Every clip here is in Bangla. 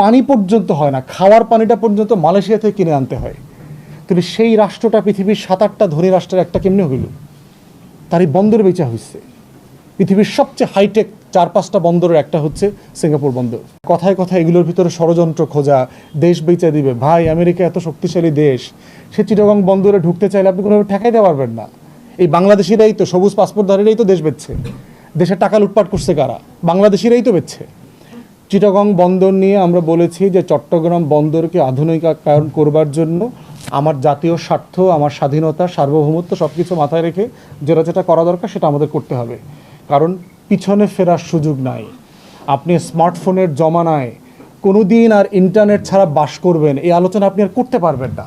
পানি পর্যন্ত হয় না, খাওয়ার পানিটা পর্যন্ত মালয়েশিয়া থেকে কিনে আনতে হয়। তাহলে সেই রাষ্ট্রটা, পৃথিবীর সাত আটটা ধনী রাষ্ট্রের একটা কেমনে হইল? তার এই বন্দর বেচা হয়েছে পৃথিবীর সবচেয়ে হাইটেক চার পাঁচটা বন্দরের একটা হচ্ছে সিঙ্গাপুর বন্দর। কথায় কথায় এগুলোর ভিতরে ষড়যন্ত্র খোঁজা, দেশ বেচা দিবে। ভাই, আমেরিকা এত শক্তিশালী দেশ, সে চিটাগং বন্দরে ঢুকতে চাইলে আপনি কোনোভাবে ঠেকাইতে পারবেন না। এই বাংলাদেশিরাই তো, সবুজ পাসপোর্টধারীরাই তো দেশ বেচছে। দেশের টাকা লুটপাট করছে কারা? বাংলাদেশিরাই তো বেচছে। চিটাগং বন্দর নিয়ে আমরা বলেছি যে চট্টগ্রাম বন্দরকে আধুনিকায়ন করবার জন্য আমার জাতীয় স্বার্থ, আমার স্বাধীনতা, সার্বভৌমত্ব সব কিছু মাথায় রেখে যেটা যেটা করা দরকার সেটা আমাদের করতে হবে। কারণ পিছনে ফেরার সুযোগ নাই। আপনি স্মার্টফোনের জমানায় কোনো দিন আর ইন্টারনেট ছাড়া বাস করবেন, এই আলোচনা আপনি আর করতে পারবেন না।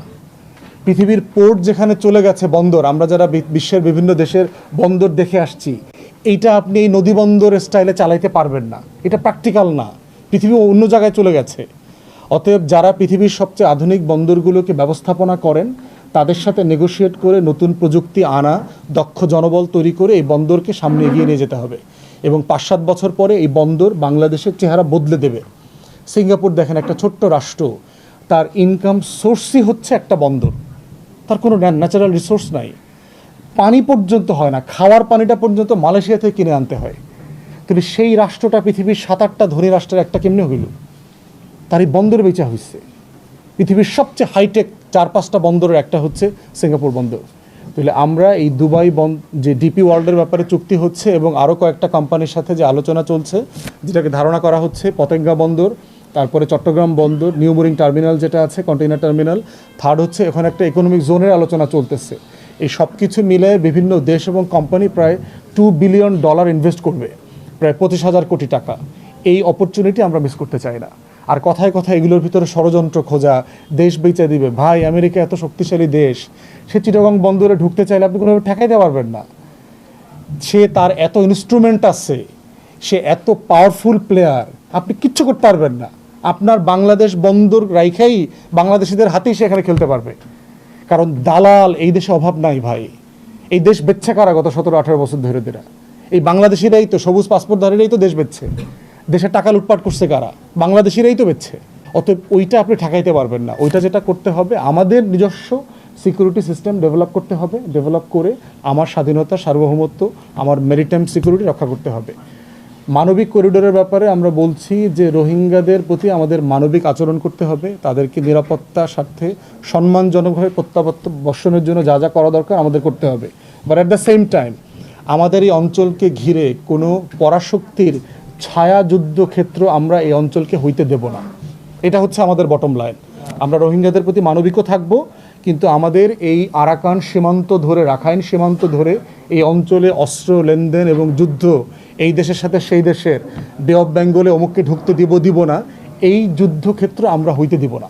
পৃথিবীর পোর্ট যেখানে চলে গেছে বন্দর, আমরা যারা বিশ্বের বিভিন্ন দেশের বন্দর দেখে আসছি, এইটা আপনি এই নদী বন্দর স্টাইলে চালাইতে পারবেন না। এটা প্র্যাকটিক্যাল না। পৃথিবী অন্য জায়গায় চলে গেছে। অতএব যারা পৃথিবীর সবচেয়ে আধুনিক বন্দরগুলোকে ব্যবস্থাপনা করেন, তাদের সাথে নেগোশিয়েট করে নতুন প্রযুক্তি আনা, দক্ষ জনবল তৈরি করে এই বন্দরকে সামনে এগিয়ে নিয়ে যেতে হবে। এবং পাঁচ সাত বছর পরে এই বন্দর বাংলাদেশের চেহারা বদলে দেবে। সিঙ্গাপুর দেখেন একটা ছোট্ট রাষ্ট্র, তার ইনকাম সোর্সই হচ্ছে একটা বন্দর। তার কোনো ন্যাচারাল রিসোর্স নাই। পানি পর্যন্ত হয় না, খাওয়ার পানিটা পর্যন্ত মালয়েশিয়া থেকে কিনে আনতে হয়। কিন্তু সেই রাষ্ট্রটা পৃথিবীর সাত আটটা ধনী রাষ্ট্রের একটা কেমনে হইল? তার এই বন্দর বেচা হয়েছে পৃথিবীর সবচেয়ে হাইটেক চার পাঁচটা বন্দরের একটা হচ্ছে সিঙ্গাপুর বন্দর। তাহলে আমরা এই দুবাই বন যে ডিপি ওয়ার্ল্ডের ব্যাপারে চুক্তি হচ্ছে এবং আরও কয়েকটা কোম্পানির সাথে যে আলোচনা চলছে, যেটাকে ধারণা করা হচ্ছে, পতেঙ্গা বন্দর, তারপরে চট্টগ্রাম বন্দর নিউ বোরিং টার্মিনাল যেটা আছে কন্টেইনার টার্মিনাল থার্ড হচ্ছে এখানে একটা ইকোনমিক জোনের আলোচনা চলতেছে। এই সব কিছু মিলে বিভিন্ন দেশ এবং কোম্পানি প্রায় টু বিলিয়ন ডলার ইনভেস্ট করবে। প্রায় পঁচিশ হাজার কোটি টাকা। এই অপরচুনিটি আমরা মিস করতে চাই না। আর কথায় কথায় এগুলোর ভিতরে ষড়যন্ত্র খোঁজা, দেশ বেঁচে দিবে, ভাই, আমেরিকা এত শক্তিশালী দেশ, সে চিটাগং বন্দরে ঢুকতে চাইলে আপনি কোনোভাবে ঠেকাইতে পারবেন না। সে তার এত ইনস্ট্রুমেন্ট আছে, সে এত পাওয়ারফুল প্লেয়ার আপনি কিচ্ছু করতে পারবেন না। আপনার বাংলাদেশ বন্দর রাইখাই বাংলাদেশিদের হাতেই সে এখানে খেলতে পারবে। কারণ দালাল, এই দেশে অভাব নাই ভাই। এই দেশ বেচ্ছে কারা গত সতেরো আঠারো বছর ধরে ধরে? এই বাংলাদেশিরাই তো সবুজ পাসপোর্টধারীরাই তো দেশ বেচছে। দেশের টাকা লুটপাট করছে কারা? বাংলাদেশিরাই তো বেচছে। অতএব ওইটা আপনি ঠেকাইতে পারবেন না। ওইটা যেটা করতে হবে, আমাদের নিজস্ব সিকিউরিটি সিস্টেম ডেভেলপ করতে হবে ডেভেলপ করে আমার স্বাধীনতা, সার্বভৌমত্ব, আমার মেরিটাইম সিকিউরিটি রক্ষা করতে হবে। মানবিক করিডোরের ব্যাপারে আমরা বলছি যে রোহিঙ্গাদের প্রতি আমাদের মানবিক আচরণ করতে হবে, তাদেরকে নিরাপত্তা, স্বার্থে সম্মানজনকভাবে প্রত্যাবর্তনের জন্য যা যা করা দরকার আমাদের করতে হবে। But at the same time আমাদের এই অঞ্চলকে ঘিরে কোনো পরাশক্তির ছায়া যুদ্ধ ক্ষেত্র আমরা এই অঞ্চলকে হইতে দেব না। এটা হচ্ছে আমাদের বটম লাইন আমরা রোহিঙ্গাদের প্রতি মানবিকও থাকব, কিন্তু আমাদের এই আরাকান সীমান্ত ধরে, রাখাইন সীমান্ত ধরে এই অঞ্চলে অস্ত্র, লেনদেন এবং যুদ্ধ এই দেশের সাথে সেই দেশের বে অফ বেঙ্গলে অমুককে ঢুকতে দিব দিব না। এই যুদ্ধক্ষেত্র আমরা হইতে দিব না।